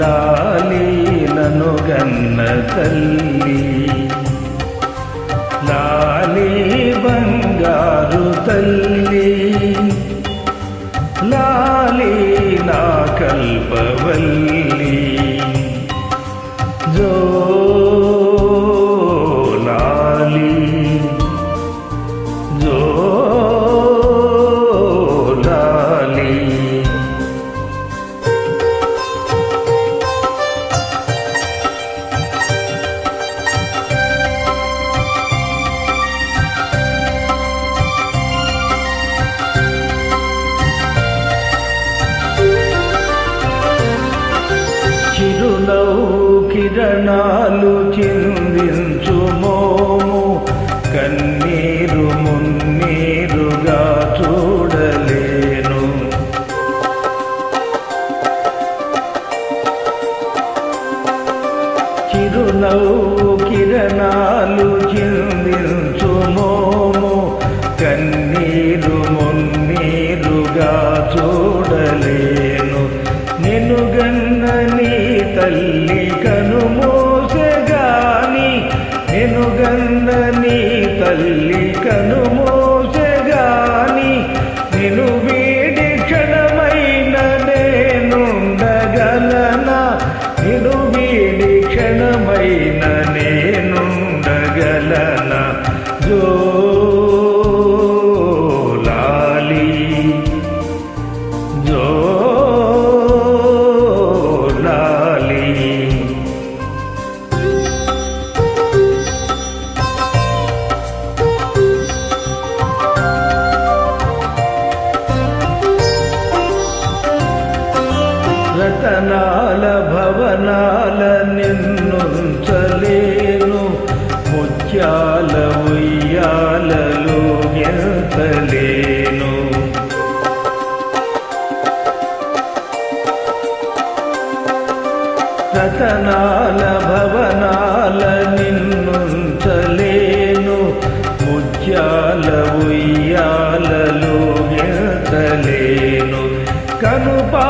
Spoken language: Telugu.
లాలీలను గన్న తల్లి లాలీ బంగారు తల్లి లాలీ నా కల్పవల్లి జో చూడలేను. నిన్ను గన్న నీ తల్లిగా ಅನುಪಾ